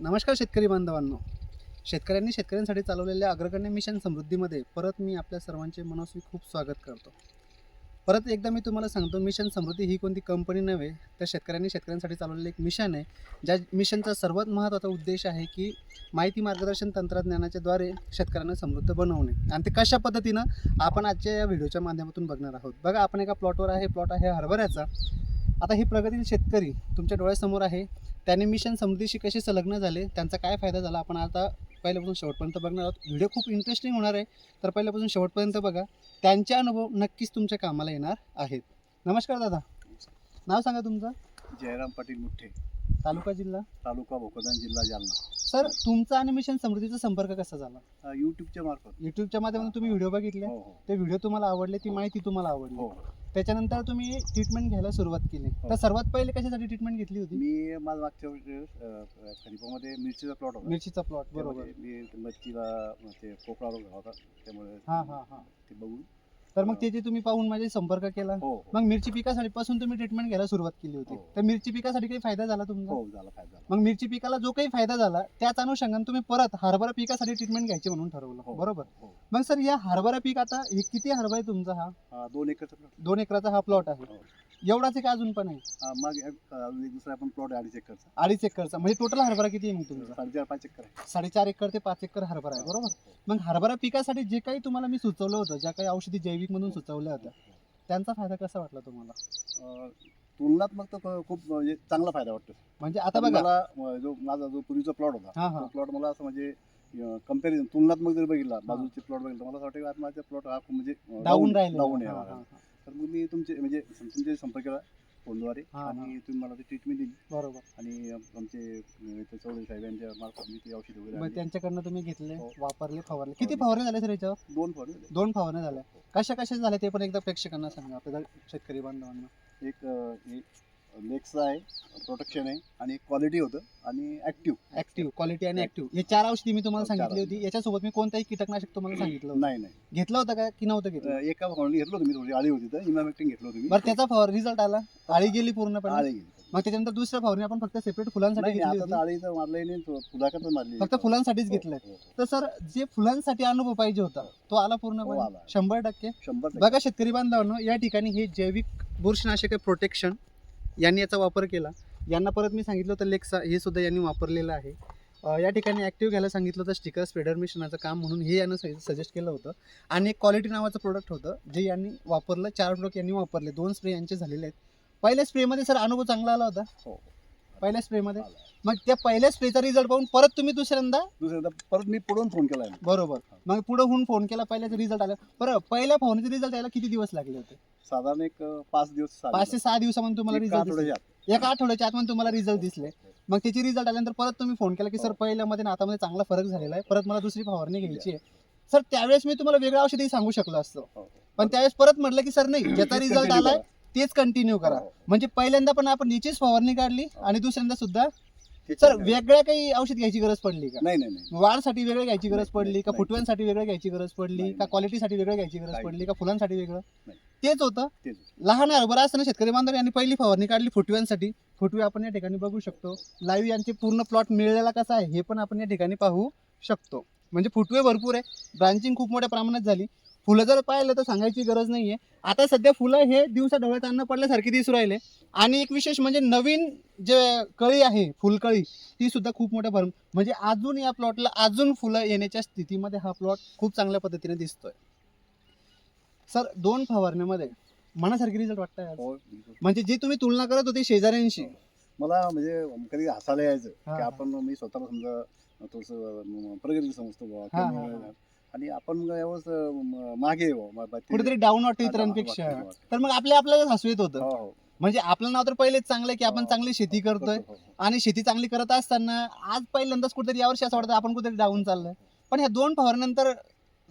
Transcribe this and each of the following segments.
नमस्कार शेतकरी बांधवांनो. शेतकऱ्यांनी शेतकऱ्यांसाठी चालवलेल्या अग्रगण्य मिशन समृद्धीमध्ये परत मी आपल्या सर्वांचे मनस्वी खूप स्वागत करतो. परत एकदा मी तुम्हाला सांगतो मिशन समृद्धी ही कोणती कंपनी नव्हे तर शेतकऱ्यांनी शेतकऱ्यांसाठी चालवलेलं एक मिशन आहे. ज्या मिशनचा सर्वात महत्त्वाचा उद्देश आहे की माहिती मार्गदर्शन तंत्रज्ञानाच्या द्वारे शेतकऱ्यांना समृद्ध बनवणे. आणि ते कशा पद्धतीनं आपण आजच्या या व्हिडिओच्या माध्यमातून बघणार आहोत. बघा आपण एका प्लॉटवर आहे. प्लॉट आहे हरभऱ्याचा. आता हे प्रगतील शेतकरी तुमच्या डोळ्यासमोर आहे. त्यांनी मिशन समृद्धीशी कसे संलग्न झाले? त्यांचा काय फायदा झाला? आपण आता पहिल्यापासून शेवटपर्यंत बघणार आहोत. व्हिडिओ खूप इंटरेस्टिंग होणार आहे. तर पहिल्यापासून शेवटपर्यंत बघा. त्यांचे अनुभव नक्कीच तुमच्या कामाला येणार आहेत. नमस्कार दादा. नाव सांगा तुमचं. जयराम पाटील मुठ्ठे. तालुका जिल्हा? तालुका भोकरदन जिल्हा जालना. सर तुमचा आणि मिशन समृद्धीचा संपर्क कसा झाला? यूट्यूबच्या मार्फत. युट्यूबच्या माध्यमातून तुम्ही व्हिडिओ बघितले. हो हो. ते व्हिडिओ तुम्हाला आवडले ती माहिती तुम्हाला आवडली. हो. त्याच्यानंतर तुम्ही ट्रीटमेंट घ्यायला सुरुवात केली. हो. तर सर्वात पहिले कशासाठी ट्रीटमेंट घेतली होती? मी माझा मागच्या वेळेस खरीपामध्ये मिरचीचा प्लॉट होता. मिरचीचा प्लॉट बरोबर. मी मिरचीला ते कोकळा रोग होता. त्यामुळे हा हा हा. ते बघून तर मग त्याचे तुम्ही पाहून माझे संपर्क केला हो हो. मग मिरची पिकासाठी पासून तुम्ही ट्रीटमेंट घ्यायला सुरुवात केली होती. हो. तर मिरची पिकासाठी काही फायदा झाला तुमचा? हो झाला फायदा झाला. मग मिरची पिकाला जो काही फायदा झाला त्याच अनुषंगाने तुम्ही परत हरभरा पिकासाठी ट्रीटमेंट घ्यायची म्हणून ठरवलं. हो. बरोबर? हो. मग सर या हरभरा पीक आता हे किती हरभरा आहे तुमचा हा? अ, दोन एकरचा प्लॉट. दोन एकराचा हा प्लॉट आहे. हो. एवढाच आहे का अजून पण आहे. मग एक अजून एक दुसरा पण प्लॉट अडीच एकरचा. अडीच एकरचा. म्हणजे टोटल हरभरा किती आहे मग तुमचा? साडेचार पाच एकर आहे. साडेचार एकर ते पाच एकर हरभरा आहे बरोबर? मग हरभरा पिकासाठी जे काही तुम्हाला मी सुचवलं होतं ज्या काही औषधी जैविक मधून सुचवल्या होत्या त्यांचा फायदा कसा वाटला तुम्हाला? अ, तुलनात्मक तर खूप म्हणजे चांगला फायदा वाटतो. म्हणजे आता बघा. मला अ, जो माझा जो पूर्वीचा प्लॉट होता हा हा. तो प्लॉट मला असं म्हणजे कंपॅरिझन तुलनात्मक जर बघितला बाजूचे प्लॉट बघितला मला असं वाटतं की आता माझा प्लॉट हा खूप म्हणजे अं, डाऊन राहिले डाऊन हा, आहे हा, हा. हा. तर मग मी तुमचे म्हणजे तुमचे संपर्क केला फोनद्वारे हा. आणि तुम्ही मला ती ट्रीटमेंट दिली बरोबर आणि आम- आमचे अं, चौधरी साहेब यांच्या मार्फत मी ती औषध वगैरे मग आणली. त्यांच्याकडनं तुम्ही घेतले हो. वापरले फवारले किती फवारले. झाले सर याच्यावर दोन फवारणी दिले. दोन फवारण्या झाल्या कशा कशा झाल्या ते पण एकदा प्रेक्षकांना सांगा आपल्या शेतकरी बांधवांना एक लेक्स आहे प्रोटेक्शन आहे आणि क्वालिटी होतं आणि ऍक्टिव्ह ऍक्टिव्ह क्वालिटी आणि ऍक्टिव्ह हे चार औषधी मी तुम्हाला हो, चार सांगितली. होती. याच्यासोबत मी कोणताही कीटकनाशक तुम्हाला सांगितलं होतं. नाही नाही. घेतलं होतं का की नव्हतं घेतलं? अं, एका फवारणी घेतलं होतं मी थोडी आळी होती तर. इमामेक्टिंग घेतलं होतं मी. बरं त्याचा फवार रिझल्ट आला? आळी गेली पूर्णपणे? आळी गेली. मग त्याच्यानंतर दुसऱ्या फवारणी आपण फक्त सेपरेट फुलांसाठी नाही नाही, घेतली आता तर होती? आळीचं मारलंय नाही मारली. फक्त फुलांसाठीच घेतलंय. हो, हो. तर सर जे फुलांसाठी अनुभव पाहिजे होता तो आला हो, पूर्णपणे आला. शंभर टक्के? शंभर टक्के. बघा शेतकरी बांधवांनो या ठिकाणी हे जैविक बुरशीनाशक प्रोटेक्शन यांनी याचा वापर केला. यांना परत मी सांगितलं होतं लेक्सा हे सुद्धा यांनी वापरलेलं आहे. या ठिकाणी ॲक्टिव्ह घ्यायला सांगितलं होतं स्टिकर स्प्रेडर मिशनाचं काम म्हणून हे यांना सजेस्ट केलं होतं. आणि एक क्वालिटी नावाचं प्रोडक्ट होतं जे यांनी वापरलं चार प्रोडक्ट यांनी वापरले. दोन स्प्रे यांचे झालेले आहेत. पहिल्या स्प्रेमध्ये सर अनुभव चांगला आला होता? हो. पहिल्या स्प्रेमध्ये. मग त्या पहिल्या स्प्रेचा रिझल्ट पाहून परत तुम्ही दुसऱ्यांदा? दुसऱ्यांदा परत मी पुढून फोन केला बरोबर. मग पुढे होऊन फोन केला पहिल्याचा रिझल्ट आला. बरं पहिल्या फवारणीचा रिझल्ट यायला किती दिवस लागले होते? साधारण एक अं, पाच दिवस पाच ते दिवस. सहा दिवसामध्ये तुम्हाला एक रिझल्ट आठवड्याच्या आत. एका आठवड्याच्या आतमध्ये तुम्हाला रिझल्ट दिसले. मग त्याची रिझल्ट आल्यानंतर परत तुम्ही फोन केला की सर हो. पहिल्यामध्ये आणि आतामध्ये चांगला फरक झालेला आहे. परत मला दुसरी फवारणी घ्यायची आहे. सर त्यावेळेस मी तुम्हाला वेगळं औषधही सांगू शकलो असतो. हो, हो. पण त्यावेळेस परत म्हटलं की सर नाही ज्याचा रिझल्ट आलाय. तेच कंटिन्यू करा. हो. म्हणजे पहिल्यांदा पण आपण याचीच फवारणी काढली आणि दुसऱ्यांदा सुद्धा सर. वेगळ्या काही औषध घ्यायची गरज पडली का नाही नाही नाही वाढसाठी वेगळं घ्यायची गरज पडली का. फुटव्यांसाठी वेगळं घ्यायची गरज पडली का. क्वालिटीसाठी वेगळं घ्यायची गरज पडली का फुलांसाठी वेगळं नाही. तेच होतं तेच. लहान हरभरा असताना शेतकरी बांधव यांनी पहिली फवारणी काढली फुटव्यांसाठी फुटवे आपण या ठिकाणी बघू शकतो लाईव्ह यांचे पूर्ण प्लॉट मिळलेला कसा आहे हे पण आपण या ठिकाणी पाहू शकतो म्हणजे फुटवे भरपूर आहे ब्रांचिंग खूप मोठ्या प्रमाणात झाली फुलं जर पाहिलं तर सांगायची गरज नाहीये आता सध्या फुलं हे दिवसा डोळ्यात अन्न पडल्यासारखी दिसू राहिले आणि एक विशेष म्हणजे नवीन जे कळी आहे फुलकळी ती सुद्धा खूप मोठ्या भर म्हणजे अजून या प्लॉटला अजून फुलं येण्याच्या स्थितीमध्ये हा प्लॉट खूप चांगल्या पद्धतीने दिसतोय सर दोन फवारण्यामध्ये मनासारखी रिझल्ट वाटतंय? हो. म्हणजे जी तुम्ही तुलना करत होती शेजाऱ्यांशी मला म्हणजे कधी हसायला यायचं की. आपण मी स्वतःला समजा थोडस प्रगती समजतो. आणि आपण मग यावेळेस मागे ते- कुठेतरी डाऊन वाटतं इतरांपेक्षा. तर मग आपल्या आपल्याला हसू येत होतं हो, हो. म्हणजे आपलं नाव तर पहिलेच चांगलं आहे की आपण हो. चांगली शेती करतोय हो, हो. आणि शेती चांगली करत असताना आज पहिल्यांदाच कुठेतरी यावर्षी असं वाटतं आपण कुठेतरी डाऊन चाललंय पण ह्या दोन फवारण्यानंतर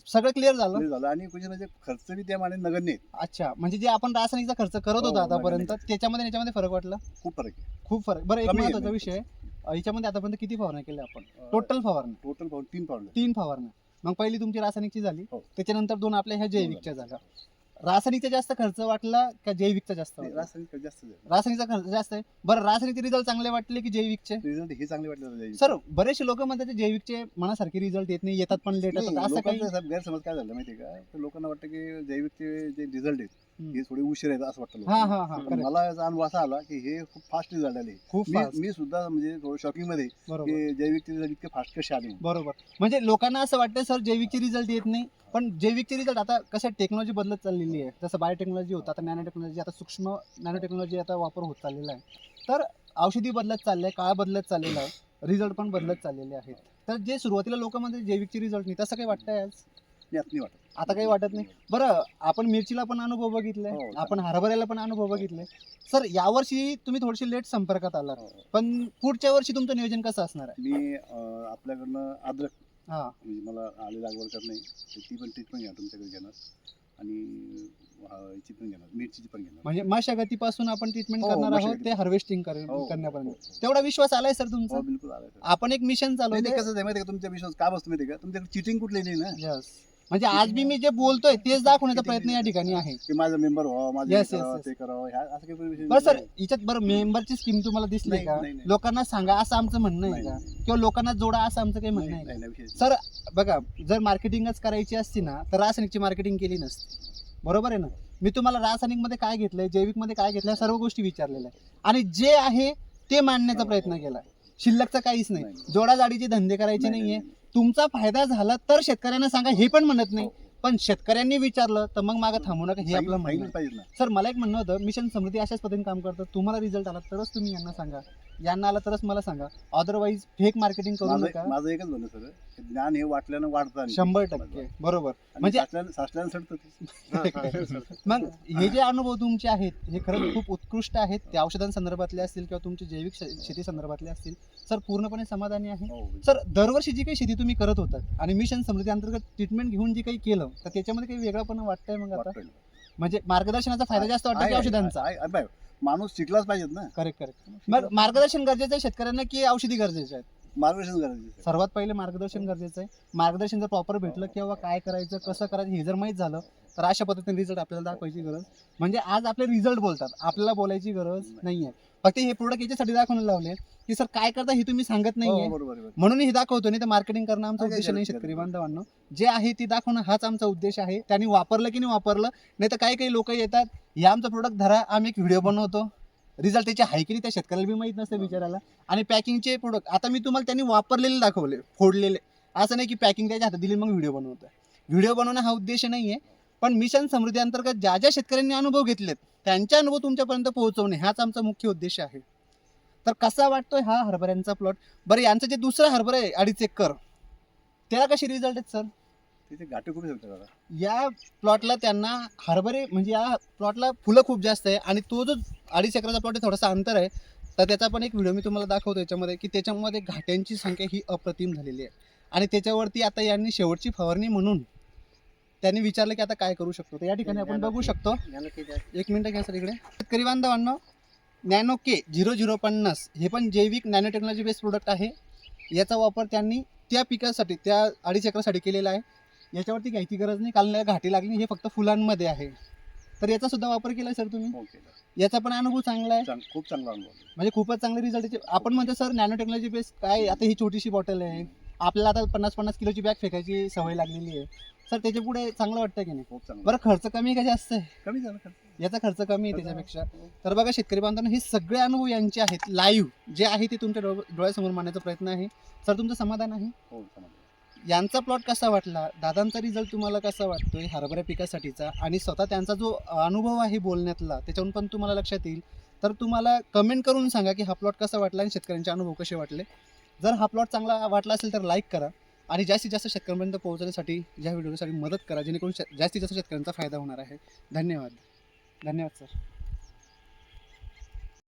सगळं क्लिअर झालं हे झालं आणि कुठे म्हणजे खर्च बी त्या माने नगण्य आहे. अच्छा म्हणजे जे आपण रासायनिकचा खर्च करत होतो आतापर्यंत नाही, त्याच्यामध्ये आणि याच्यामध्ये फरक वाटला खूप फरक आहे खूप फरक बरं एक कमी आहे महत्त्वाचा म्हणजे. विषय याच्यामध्ये आतापर्यंत किती फवारण्या केल्या आपण टोटल फवारण्या टोटल पाहून तीन पावलं तीन फवारण्या मग पहिली तुमची रासायनिकची झाली हो. त्याच्यानंतर दोन आपल्या ह्या जैविकच्या झाल्या रासायनिकचा जास्त खर्च वाटला का जैविकचा जास्त वाटला? रासायनिक जास्त रासायनिकचा खर्च जास्त आहे बरं रासायनिकचे रिझल्ट चांगले वाटले की जैविकचे रिझल्ट हे चांगले वाटले. सर बरेचसे लोक म्हणतात ते जैविकचे मनासारखे रिझल्ट येत नाही येतात पण लेट असं काही गैरसमज काय झालं माहितीये का तर लोकांना वाटतं की जैविकचे जे रिझल्ट आहेत. हे थोडे उशीर आहेत असं वाटतं हा लोकांना. हा हा पण correct. मला याचा अनुभव असा आला की हे खूप फास्ट रिझल्ट आले. खूप मी fast. मी सुद्धा म्हणजे थोडं शॉकिंगमध्ये बरोबर. की जैविकचे रिझल्ट इतके फास्ट कसे आले. बरोबर. म्हणजे लोकांना असं वाटतं सर जैविकचे रिझल्ट येत नाही. पण जैविकचे रिझल्ट आता कसं टेक्नॉलॉजी बदलत चाललेली आहे. जसं बायोटेक्नॉलॉजी होतं आता नॅनो टेक्नॉलॉजी आता सूक्ष्म नॅनो टेक्नॉलॉजी आता वापर होत चाललेला आहे. तर औषधी बदलत चालले काळ बदलत चाललेला आहे. रिझल्ट पण बदलत चाललेले आहेत. तर जे सुरुवातीला लोक म्हणते जैविकचे रिझल्ट नाही. तसं काही वाटतंय आज? मी आता नाही वाटत. आता काही वाटत नाही. बरं आपण मिरचीला पण अनुभव बघितले हो, आपण हरभऱ्याला पण अनुभव बघितले. सर यावर्षी तुम्ही थोडीशी लेट संपर्कात आलात हो. पण पुढच्या वर्षी तुमचं नियोजन कसं असणार आहे? मी अं, आपल्याकडनं अद्रक हा. म्हणजे मला आले लागवड करणे तर ती पण ट्रीटमेंट घ्या तुमच्याकडे घेणार. आणि अं, याची पण घेणार मिरचीची पण घेणार. म्हणजे मशागतीपासून आपण ट्रीटमेंट हो, करणार आहोत मशागती. ते हार्वेस्टिंग हो, करण्यापर्यंत हो. तेवढा विश्वास आलाय सर हो तुमचा बिलकुल आलं. आपण एक मिशन नाही, चालवते नाही, कसं आहे माहिती आहे का तुमच्या विश्वास काय बसतो माहिती आहे का? तुमच्याकडे चिटिंग कुठली नाही ना. Yes. म्हणजे आज मी मी जे बोलतोय तेच दाखवण्याचा प्रयत्न या ठिकाणी आहे. की माझं मेंबर व्हावं माझं Yes, हे yes, करावं, yes. ते करावं ह्या असं काही विषय बरं सर नाही. याच्यात बरं मेंबरची स्कीम तुम्हाला दिसली नाही, का? नाही, नाही. लोकांना सांगा असं आमचं म्हणणं आहे का? नाही, किंवा लोकांना जोडा असं आमचं काही नाही, म्हणणं आहे नाही, का? नाही, विषय सर बघा जर मार्केटिंगच करायची असती ना तर रासायनिकची मार्केटिंग केली नसती. बरोबर आहे ना? मी तुम्हाला रासायनिकमध्ये काय घेतलंय जैविकमध्ये काय घेतलंय सर्व गोष्टी विचारलेल्या आहे आणि जे आहे ते मांडण्याचा प्रयत्न केला शिल्लकचं काहीच नाही. नाही. जोडाजाडीचे धंदे करायचे नाही, नाहीये. नाही, नाही. तुमचा फायदा झाला तर शेतकऱ्यांना सांगा हे पण म्हणत नाही हो. पण शेतकऱ्यांनी विचारलं तर मग मागं थांबू नका हे आपलं. सांगितलं पाहिजे सर मला एक म्हणणं होतं मिशन समृद्धी अशाच पद्धतीने काम करतं तुम्हाला रिझल्ट आला तरच तुम्ही यांना सांगा यांना आला तरच मला सांगा. अदरवाईज फेक मार्केटिंग करू माझं नका. माझं एकच म्हणणं सर की ज्ञान हे वाटल्यानं वाढतं शंभर टक्के. बरोबर. म्हणजे- साचल्यानं सडतं. मग हे जे अनुभव तुमचे आहेत हे खरंच खूप उत्कृष्ट आहेत. ते औषधांसंदर्भातले असतील किंवा तुमचे जैविक शेती संदर्भातले असतील सर पूर्णपणे समाधानी आहे. हो, सर दरवर्षी जी काही शेती तुम्ही करत होतात आणि मिशन समृद्धी अंतर्गत ट्रीटमेंट घेऊन जे काही केलं तर त्याच्यामध्ये काही वेगळं पण वाटतंय मग आता. म्हणजे मार्गदर्शनाचा फायदा जास्त वाटतो औषधांचा. माणूस शिकलाच पाहिजेत ना. करेक्ट करेक्ट मग मार्गदर्शन गरजेचं आहे शेतकऱ्यांना की औषधी गरजेचे आहेत मार्गदर्शन गरजेचं आहे. सर्वात पहिले मार्गदर्शन गरजेचं आहे. मार्गदर्शन जर प्रॉपर भेटलं किंवा काय करायचं कसं करायचं हे जर माहीत झालं तर अशा पद्धतीने रिझल्ट आपल्याला दाखवायची गरज. म्हणजे आज आपले रिझल्ट बोलतात. आपल्याला बोलायची गरज नाहीये. फक्त हे प्रोडक्ट याच्यासाठी दाखवून लावले की सर काय करता हे तुम्ही सांगत नाहीये हो, बरोबर आहे. म्हणून हे दाखवतो नाही तर मार्केटिंग करणं आमचा उद्देश नाही शेतकरी बांधवांनो. जे आहे ते दाखवणं हाच आमचा उद्देश आहे. त्यांनी वापरलं की नाही वापरलं नाही तर काही काही लोक येतात हे आमचं प्रोडक्ट धरा आम्ही एक व्हिडिओ बनवतो. रिझल्ट त्याचे आहे की त्या शेतकऱ्याला बी माहीत नसतं बिचारायला आणि पॅकिंगचे प्रोडक्ट आता मी तुम्हाला त्यांनी वापरलेले दाखवले फोडलेले. असं नाही की पॅकिंग त्याच्या हातात दिली मग व्हिडिओ बनवतोय. व्हिडिओ बनवणं हा उद्देश नाही आहे पण मिशन समृद्धी अंतर्गत ज्या ज्या शेतकऱ्यांनी अनुभव घेतलेत त्यांचे अनुभव तुमच्यापर्यंत पोहोचवणे हाच आमचा मुख्य उद्देश आहे. तर कसा वाटतोय हा हरभऱ्यांचा प्लॉट बरं यांचं जे दुसरं हरभरा आहे अडीच एकर त्याला कसे रिझल्ट आहेत सर तिथे खूप दादा. या प्लॉटला त्यांना हरभरे म्हणजे या प्लॉटला फुलं खूप जास्त आहे आणि तो जो अडीच एकराचा प्लॉट आहे थोडासा अंतर आहे तर त्याचा पण एक व्हिडिओ मी तुम्हाला दाखवतो याच्यामध्ये की त्याच्यामध्ये घाट्यांची संख्या ही अप्रतिम झालेली आहे. आणि त्याच्यावरती आता यांनी शेवटची फवारणी म्हणून त्यांनी विचारलं की आता काय करू शकतो? तर या ठिकाणी आपण बघू शकतो. एक मिनटं घ्या सर इकडे. शेतकरी बांधवांनो नॅनो के झिरो झिरो पन्नास हे पण जैविक नॅनो टेक्नॉलॉजी बेस्ड प्रोडक्ट आहे. याचा वापर त्यांनी त्या पिकासाठी त्या अडीच एकरासाठी केलेला आहे. याच्यावरती घ्यायची गरज नाही. कारण घाटी लागली हे फक्त फुलांमध्ये आहे. तर याचा सुद्धा वापर केला सर तुम्ही? हो याचा पण अनुभव चांगला आहे? खूप चांगला अनुभव. म्हणजे खूपच चांगले रिझल्ट आपण म्हणतो सर नॅनो टेक्नॉलॉजी बेस काय आता ही छोटीशी बॉटल आहे. आपल्याला आता पन्नास पन्नास किलोची बॅग फेकायची सवय लागलेली आहे. सर त्याच्या पुढे चांगलं वाटतं की नाही? खूप चांगला बरं खर्च कमी का जास्त? आहे कमी झाला. याचा खर्च कमी आहे त्याच्यापेक्षा. तर बघा शेतकरी बांधवांनो हे सगळे अनुभव यांचे आहेत. लाईव्ह जे आहे ते तुमच्या डोळ्यासमोर मांडण्याचा प्रयत्न आहे. सर तुमचं समाधान आहे? हो चांगला यांचा प्लॉट कसा वाटला? दादांचा रिझल्ट तुम्हाला कसा वाटतोय हरभऱ्या पिकासाठीचा? आणि स्वतः त्यांचा जो अनुभव आहे बोलण्यातला त्याच्यावरून पण तुम्हाला लक्षात येईल. तर तुम्हाला कमेंट करून सांगा की हा प्लॉट कसा वाटला आणि शेतकऱ्यांचे अनुभव कसे वाटले. जर हा प्लॉट चांगला वाटला असेल तर लाईक करा आणि जास्तीत जास्त शेतकऱ्यांपर्यंत पोहोचण्यासाठी या व्हिडिओसाठी मदत करा जेणेकरून जास्तीत जास्त शेतकऱ्यांचा फायदा होणार आहे. धन्यवाद. धन्यवाद सर